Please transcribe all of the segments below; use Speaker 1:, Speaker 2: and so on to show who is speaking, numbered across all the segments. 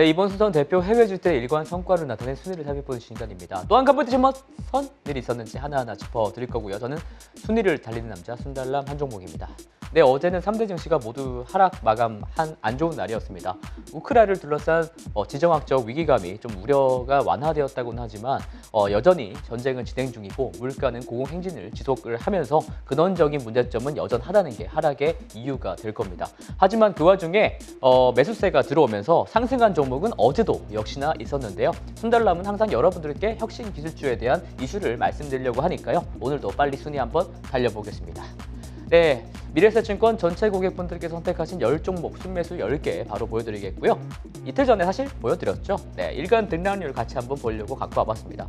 Speaker 1: 네, 이번 순서는 대표 해외 주택 일관 성과를 나타낸 순위를 살펴보는 시간입니다. 또한 컴퓨터지만 선 일이 있었는지 하나하나 짚어드릴 거고요. 저는 순위를 달리는 남자 순달람 한종목입니다. 네, 어제는 3대 증시가 모두 하락 마감한 안 좋은 날이었습니다. 우크라를 둘러싼 어, 지정학적 위기감이 좀 우려가 완화되었다고는 하지만 어, 여전히 전쟁은 진행 중이고 물가는 고공행진을 지속을 하면서 근원적인 문제점은 여전하다는 게 하락의 이유가 될 겁니다. 하지만 그 와중에 어, 매수세가 들어오면서 상승한 종목 은 어제도 역시나 있었는데요. 순달람은 항상 여러분들께 혁신 기술주에 대한 이슈를 말씀드리려고 하니까요. 오늘도 빨리 순위 한번 달려보겠습니다. 네, 미래세증권 전체 고객분들께 선택하신 10종목 순매수 10개 바로 보여드리겠고요. 이틀 전에 사실 보여드렸죠. 네, 일간 등락률 같이 한번 보려고 갖고 와봤습니다.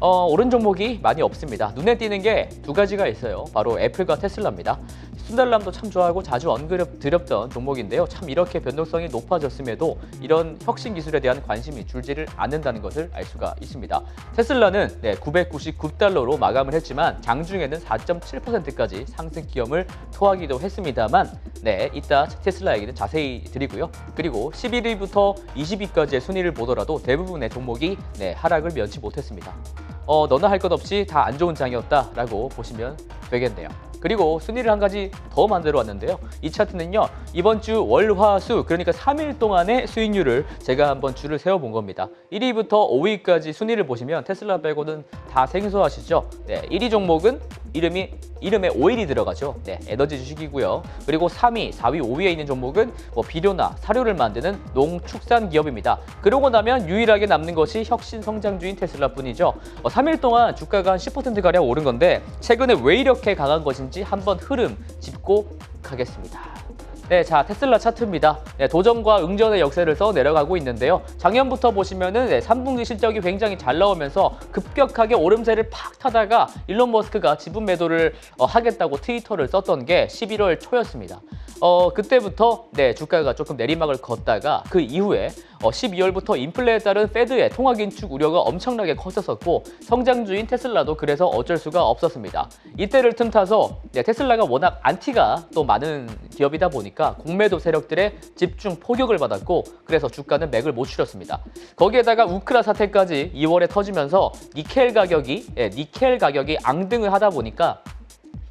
Speaker 1: 어, 오른 종목이 많이 없습니다. 눈에 띄는 게 두 가지가 있어요. 바로 애플과 테슬라입니다. 순달람도 참 좋아하고 자주 언급드렸던 종목인데요. 참 이렇게 변동성이 높아졌음에도 이런 혁신 기술에 대한 관심이 줄지를 않는다는 것을 알 수가 있습니다. 테슬라는 네, 999달러로 마감을 했지만 장중에는 4.7%까지 상승 기염을 토하기도 했습니다만 네, 이따 테슬라 얘기는 자세히 드리고요. 그리고 11위부터 20위까지의 순위를 보더라도 대부분의 종목이 네, 하락을 면치 못했습니다. 어, 너나 할 것 없이 다 안 좋은 장이었다라고 보시면 되겠네요. 그리고 순위를 한 가지 더 만들어 왔는데요. 이 차트는요, 이번 주 월, 화, 수, 그러니까 3일 동안의 수익률을 제가 한번 줄을 세워 본 겁니다. 1위부터 5위까지 순위를 보시면 테슬라 빼고는 다 생소하시죠? 네, 1위 종목은 이름이 이름에 오일이 들어가죠. 네, 에너지 주식이고요. 그리고 3위, 4위, 5위에 있는 종목은 뭐 비료나 사료를 만드는 농축산 기업입니다. 그러고 나면 유일하게 남는 것이 혁신 성장주인 테슬라뿐이죠. 어, 3일 동안 주가가 한 10% 가량 오른 건데 최근에 왜 이렇게 강한 것인지 한번 흐름 짚고 가겠습니다. 네, 자 테슬라 차트입니다. 네, 도전과 응전의 역세를 써 내려가고 있는데요. 작년부터 보시면은 네, 3분기 실적이 굉장히 잘 나오면서 급격하게 오름세를 팍 타다가 일론 머스크가 지분 매도를 어, 하겠다고 트위터를 썼던 게 11월 초였습니다. 어, 그때부터 네, 주가가 조금 내리막을 걷다가 그 이후에 어, 12월부터 인플레에 따른 페드의 통화 긴축 우려가 엄청나게 커졌었고 성장주인 테슬라도 그래서 어쩔 수가 없었습니다. 이때를 틈타서 네, 테슬라가 워낙 안티가 또 많은 기업이다 보니까 공매도 세력들의 집중 포격을 받았고 그래서 주가는 맥을 못 추렸습니다. 거기에다가 우크라 사태까지 2월에 터지면서 니켈 가격이 예, 니켈 가격이 앙등을 하다 보니까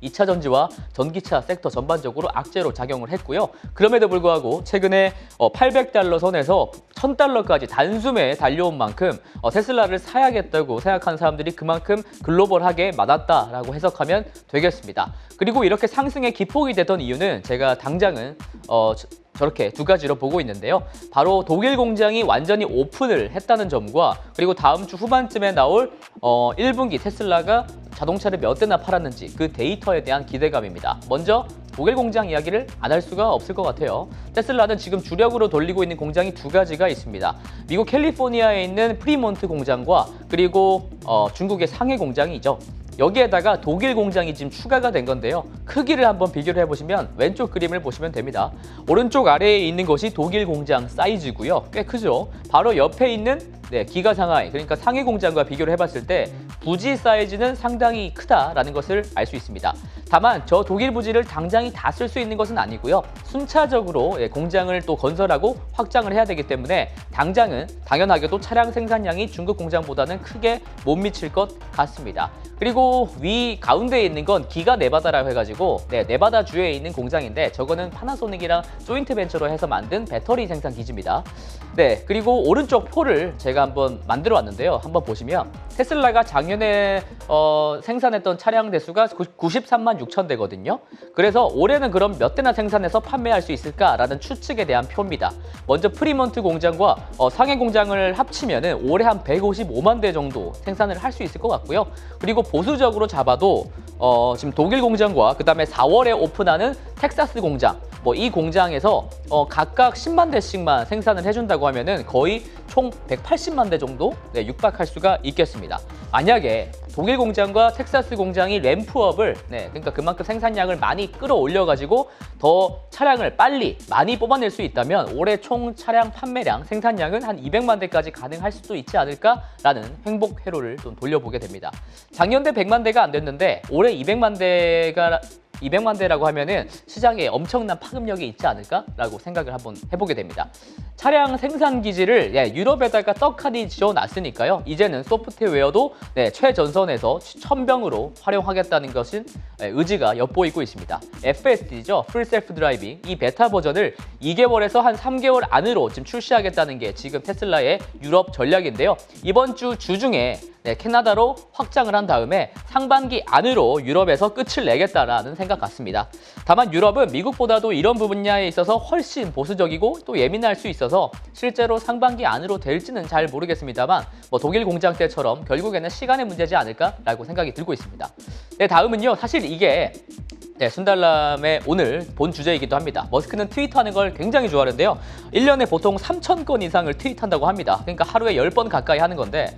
Speaker 1: 2차 전지와 전기차 섹터 전반적으로 악재로 작용을 했고요. 그럼에도 불구하고 최근에 800달러 선에서 1000달러까지 단숨에 달려온 만큼 어, 테슬라를 사야겠다고 생각하는 사람들이 그만큼 글로벌하게 많았다라고 해석하면 되겠습니다. 그리고 이렇게 상승의 기폭이 됐던 이유는 제가 당장은 어, 저렇게 두 가지로 보고 있는데요. 바로 독일 공장이 완전히 오픈을 했다는 점과 그리고 다음 주 후반쯤에 나올 어, 1분기 테슬라가 자동차를 몇 대나 팔았는지 그 데이터에 대한 기대감입니다. 먼저 독일 공장 이야기를 안 할 수가 없을 것 같아요. 테슬라는 지금 주력으로 돌리고 있는 공장이 두 가지가 있습니다. 미국 캘리포니아에 있는 프리몬트 공장과 그리고 어, 중국의 상해 공장이죠. 여기에다가 독일 공장이 지금 추가가 된 건데요. 크기를 한번 비교를 해보시면 왼쪽 그림을 보시면 됩니다. 오른쪽 아래에 있는 것이 독일 공장 사이즈고요. 꽤 크죠. 바로 옆에 있는 네, 기가 상하이 그러니까 상해 공장과 비교를 해봤을 때 부지 사이즈는 상당히 크다라는 것을 알 수 있습니다. 다만 저 독일 부지를 당장이 다 쓸 수 있는 것은 아니고요. 순차적으로 예, 공장을 또 건설하고 확장을 해야 되기 때문에 당장은 당연하게도 차량 생산량이 중국 공장보다는 크게 못 미칠 것 같습니다. 그리고 위 가운데에 있는 건 기가 네바다라고 해가지고 네, 네바다 주에 있는 공장인데 저거는 파나소닉이랑 조인트 벤처로 해서 만든 배터리 생산 기지입니다. 네, 그리고 오른쪽 표를 제가 한번 만들어 왔는데요. 한번 보시면 테슬라가 작년에 어, 생산했던 차량 대수가 93만 6천 대거든요. 그래서 올해는 그럼 몇 대나 생산해서 판매할 수 있을까라는 추측에 대한 표입니다. 먼저 프리먼트 공장과 어, 상해 공장을 합치면은 올해 한 155만 대 정도 생산을 할 수 있을 것 같고요. 그리고 보수적으로 잡아도 어, 지금 독일 공장과 그 다음에 4월에 오픈하는 텍사스 공장 뭐 이 공장에서 어, 각각 10만 대씩만 생산을 해준다고 하면은 거의 총 180만 대 정도 네, 육박할 수가 있겠습니다. 만약에 독일 공장과 텍사스 공장이 램프업을 네, 그러니까 그만큼 생산량을 많이 끌어올려 가지고 더 차량을 빨리 많이 뽑아낼 수 있다면 올해 총 차량 판매량 생산량은 한 200만 대까지 가능할 수도 있지 않을까라는 행복 회로를 좀 돌려보게 됩니다. 작년 대 100만 대가 안 됐는데 올해 200만 대가 200만 대라고 하면은 시장에 엄청난 파급력이 있지 않을까라고 생각을 한번 해보게 됩니다. 차량 생산 기지를 예, 유럽에다가 떡하니 지어놨으니까요. 이제는 소프트웨어도 네, 최전선에서 천병으로 활용하겠다는 것은 예, 의지가 엿보이고 있습니다. FSD죠, Full Self Driving 이 베타 버전을 2개월에서 한 3개월 안으로 지금 출시하겠다는 게 지금 테슬라의 유럽 전략인데요. 이번 주 주중에 네, 캐나다로 확장을 한 다음에 상반기 안으로 유럽에서 끝을 내겠다라는 생각 같습니다. 다만 유럽은 미국보다도 이런 분야에 있어서 훨씬 보수적이고 또 예민할 수 있어서 실제로 상반기 안으로 될지는 잘 모르겠습니다만 뭐 독일 공장 때처럼 결국에는 시간의 문제지 않을까라고 생각이 들고 있습니다. 네, 다음은요. 사실 이게 네, 순달람의 오늘 본 주제이기도 합니다. 머스크는 트윗하는 걸 굉장히 좋아하는데요. 1년에 보통 3천 건 이상을 트윗한다고 합니다. 그러니까 하루에 10번 가까이 하는 건데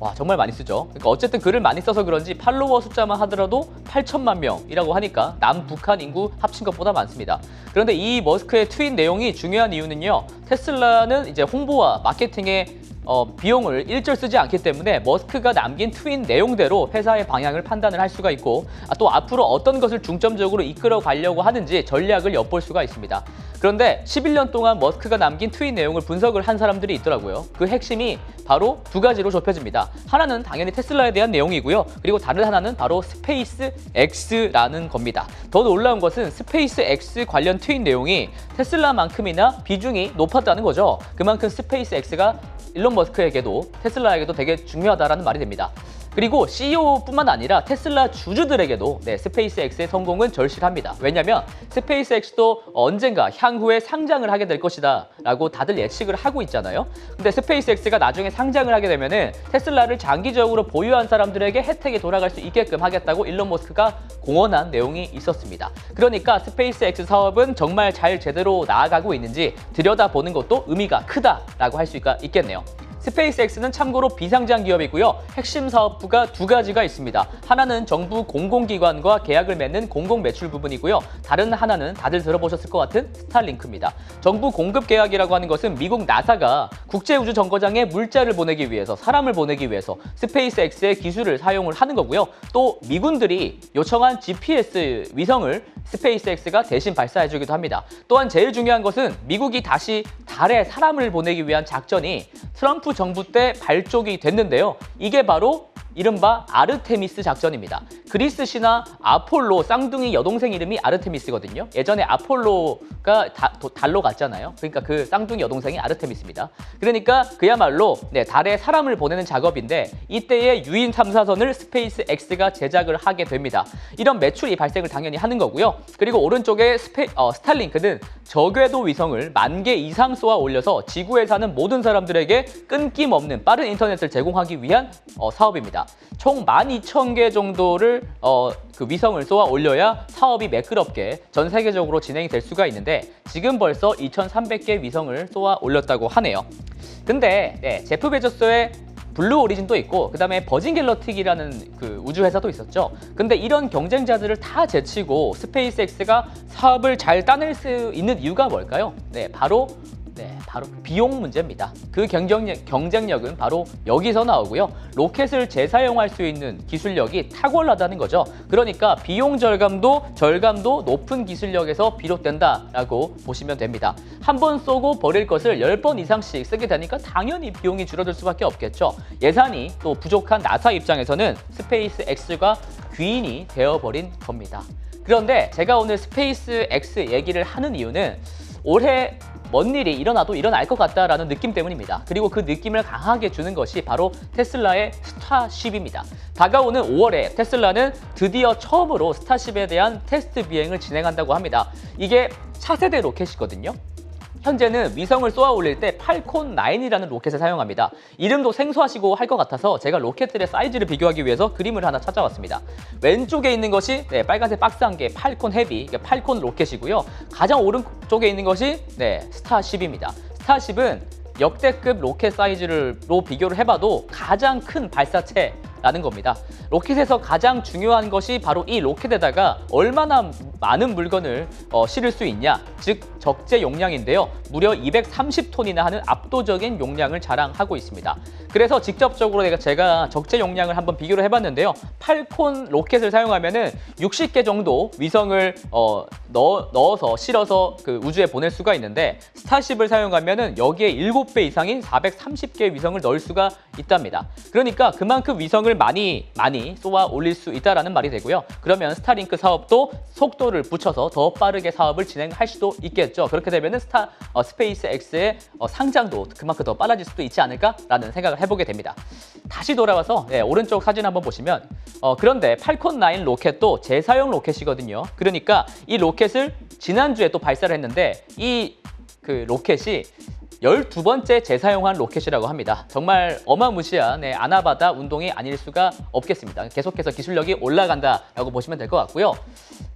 Speaker 1: 와 정말 많이 쓰죠. 그러니까 어쨌든 글을 많이 써서 그런지 팔로워 숫자만 하더라도 8천만 명이라고 하니까 남북한 인구 합친 것보다 많습니다. 그런데 이 머스크의 트윗 내용이 중요한 이유는요. 테슬라는 이제 홍보와 마케팅에 어, 비용을 일절 쓰지 않기 때문에 머스크가 남긴 트윗 내용대로 회사의 방향을 판단을 할 수가 있고 아, 또 앞으로 어떤 것을 중점적으로 이끌어 가려고 하는지 전략을 엿볼 수가 있습니다. 그런데 11년 동안 머스크가 남긴 트윗 내용을 분석을 한 사람들이 있더라고요. 그 핵심이 바로 두 가지로 좁혀집니다. 하나는 당연히 테슬라에 대한 내용이고요. 그리고 다른 하나는 바로 스페이스 X라는 겁니다. 더 놀라운 것은 스페이스 X 관련 트윗 내용이 테슬라만큼이나 비중이 높 았다는 거죠. 그만큼 스페이스 X가 일론 머스크에게도 테슬라에게도 되게 중요하다라는 말이 됩니다. 그리고 CEO뿐만 아니라 테슬라 주주들에게도 네, 스페이스X의 성공은 절실합니다. 왜냐하면 스페이스X도 언젠가 향후에 상장을 하게 될 것이다 라고 다들 예측을 하고 있잖아요. 근데 스페이스X가 나중에 상장을 하게 되면 은 테슬라를 장기적으로 보유한 사람들에게 혜택이 돌아갈 수 있게끔 하겠다고 일론 머스크가 공언한 내용이 있었습니다. 그러니까 스페이스X 사업은 정말 잘 제대로 나아가고 있는지 들여다보는 것도 의미가 크다라고 할 수가 있겠네요. 스페이스X는 참고로 비상장 기업이고요. 핵심 사업부가 두 가지가 있습니다. 하나는 정부 공공기관과 계약을 맺는 공공 매출 부분이고요. 다른 하나는 다들 들어보셨을 것 같은 스타링크입니다. 정부 공급 계약이라고 하는 것은 미국 나사가 국제우주 정거장에 물자를 보내기 위해서 사람을 보내기 위해서 스페이스X의 기술을 사용을 하는 거고요. 또 미군들이 요청한 GPS 위성을 스페이스X가 대신 발사해주기도 합니다. 또한 제일 중요한 것은 미국이 다시 달에 사람을 보내기 위한 작전이 트럼프 정부 때 발족이 됐는데요. 이게 바로 이른바 아르테미스 작전입니다. 그리스 신화 아폴로 쌍둥이 여동생 이름이 아르테미스거든요. 예전에 아폴로가 다- 도- 달로 갔잖아요. 그러니까 그 쌍둥이 여동생이 아르테미스입니다. 그러니까 그야말로 네, 달에 사람을 보내는 작업인데 이때의 유인 탐사선을 스페이스 X가 제작을 하게 됩니다. 이런 매출이 발생을 당연히 하는 거고요. 그리고 오른쪽에 스페, 어, 스탈링크는 저궤도 위성을 만 개 이상 쏘아 올려서 지구에 사는 모든 사람들에게 끊김없는 빠른 인터넷을 제공하기 위한 어, 사업입니다. 총 12,000개 정도를 어, 그 위성을 쏘아 올려야 사업이 매끄럽게 전 세계적으로 진행이 될 수가 있는데 지금 벌써 2,300개 위성을 쏘아 올렸다고 하네요. 근데 네, 제프 베조스의 블루 오리진도 있고 그다음에 버진 갤럭틱이라는 그 우주 회사도 있었죠. 근데 이런 경쟁자들을 다 제치고 스페이스X가 사업을 잘 따낼 수 있는 이유가 뭘까요? 네, 바로 네, 바로 비용 문제입니다. 그 경쟁력, 경쟁력은 바로 여기서 나오고요. 로켓을 재사용할 수 있는 기술력이 탁월하다는 거죠. 그러니까 비용 절감도 절감도 높은 기술력에서 비롯된다라고 보시면 됩니다. 한 번 쏘고 버릴 것을 10번 이상씩 쓰게 되니까 당연히 비용이 줄어들 수밖에 없겠죠. 예산이 또 부족한 나사 입장에서는 스페이스 X가 귀인이 되어버린 겁니다. 그런데 제가 오늘 스페이스 X 얘기를 하는 이유는 올해 뭔 일이 일어나도 일어날 것 같다라는 느낌 때문입니다. 그리고 그 느낌을 강하게 주는 것이 바로 테슬라의 스타쉽입니다. 다가오는 5월에 테슬라는 드디어 처음으로 스타쉽에 대한 테스트 비행을 진행한다고 합니다. 이게 차세대 로켓이거든요. 현재는 위성을 쏘아 올릴 때 팔콘 9이라는 로켓을 사용합니다. 이름도 생소하시고 할 것 같아서 제가 로켓들의 사이즈를 비교하기 위해서 그림을 하나 찾아왔습니다. 왼쪽에 있는 것이 네, 빨간색 박스 한 개 팔콘 헤비, 팔콘 로켓이고요. 가장 오른쪽에 있는 것이 네, 스타쉽입니다. 스타쉽은 역대급 로켓 사이즈로 비교를 해봐도 가장 큰 발사체 라는 겁니다. 로켓에서 가장 중요한 것이 바로 이 로켓에다가 얼마나 많은 물건을 어, 실을 수 있냐, 즉 적재 용량인데요. 무려 230톤이나 하는 압도적인 용량을 자랑하고 있습니다. 그래서 직접적으로 내가 제가 적재 용량을 한번 비교를 해봤는데요. 팔콘 로켓을 사용하면 은 60개 정도 위성을 어, 넣어, 넣어서 실어서 그 우주에 보낼 수가 있는데 스타쉽을 사용하면 은 여기에 7배 이상인 430개의 위성을 넣을 수가 있답니다. 그러니까 그만큼 위성을 많이 많이 쏘아 올릴 수 있다라는 말이 되고요. 그러면 스타링크 사업도 속도를 붙여서 더 빠르게 사업을 진행할 수도 있겠죠. 그렇게 되면은 스타 어, 스페이스 X의 어, 상장도 그만큼 더 빨라질 수도 있지 않을까라는 생각을 해보게 됩니다. 다시 돌아와서 네, 오른쪽 사진 한번 보시면 어, 그런데 팔콘 9 로켓도 재사용 로켓이거든요. 그러니까 이 로켓을 지난주에 또 발사를 했는데 이 그 로켓이 12번째 재사용한 로켓이라고 합니다. 정말 어마무시한 네, 아나바다 운동이 아닐 수가 없겠습니다. 계속해서 기술력이 올라간다라고 보시면 될 것 같고요.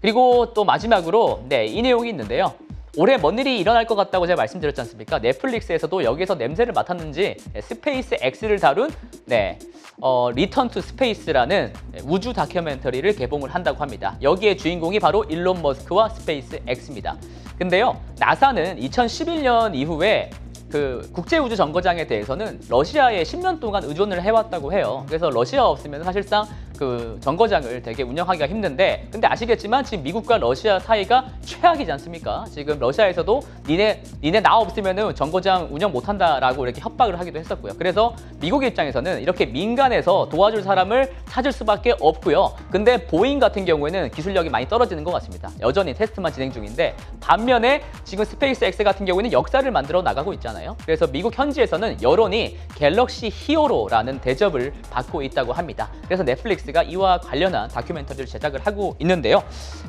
Speaker 1: 그리고 또 마지막으로 네, 이 내용이 있는데요. 올해 뭔 일이 일어날 것 같다고 제가 말씀드렸지 않습니까? 넷플릭스에서도 여기서 냄새를 맡았는지 네, 스페이스 X를 다룬 네, 어, 리턴 투 스페이스라는 우주 다큐멘터리를 개봉을 한다고 합니다. 여기에 주인공이 바로 일론 머스크와 스페이스 X입니다. 근데요, 나사는 2011년 이후에 그 국제우주 정거장에 대해서는 러시아에 10년 동안 의존을 해왔다고 해요. 그래서 러시아 없으면 사실상 그 정거장을 되게 운영하기가 힘든데 근데 아시겠지만 지금 미국과 러시아 사이가 최악이지 않습니까? 지금 러시아에서도 니네 니네 나 없으면은 정거장 운영 못 한다라고 이렇게 협박을 하기도 했었고요. 그래서 미국 입장에서는 이렇게 민간에서 도와줄 사람을 찾을 수밖에 없고요. 근데 보잉 같은 경우에는 기술력이 많이 떨어지는 것 같습니다. 여전히 테스트만 진행 중인데 반면에 지금 스페이스 X 같은 경우에는 역사를 만들어 나가고 있잖아요. 그래서 미국 현지에서는 여론이 갤럭시 히어로라는 대접을 받고 있다고 합니다. 그래서 넷플릭스 가 이와 관련한 다큐멘터리를 제작을 하고 있는데요.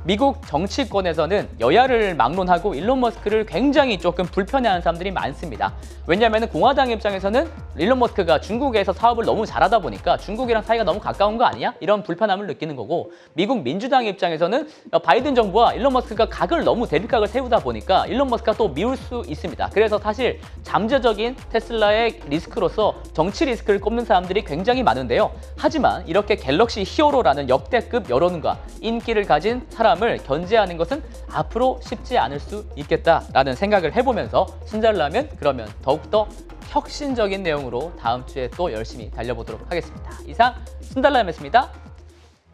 Speaker 1: 미국 정치권에서는 여야를 막론하고 일론 머스크를 굉장히 조금 불편해하는 사람들이 많습니다. 왜냐하면 공화당 입장에서는 일론 머스크가 중국에서 사업을 너무 잘하다 보니까 중국이랑 사이가 너무 가까운 거 아니야? 이런 불편함을 느끼는 거고 미국 민주당 입장에서는 바이든 정부와 일론 머스크가 각을 너무 대립각을 세우다 보니까 일론 머스크가 또 미울 수 있습니다. 그래서 사실 잠재적인 테슬라의 리스크로서 정치 리스크를 꼽는 사람들이 굉장히 많은데요. 하지만 이렇게 갤 럭시 히어로라는 역대급 여론과 인기를 가진 사람을 견제하는 것은 앞으로 쉽지 않을 수 있겠다라는 생각을 해보면서 순잘라면 그러면 더욱더 혁신적인 내용으로 다음 주에 또 열심히 달려보도록 하겠습니다. 이상 순달라면습니다.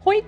Speaker 1: 호잇!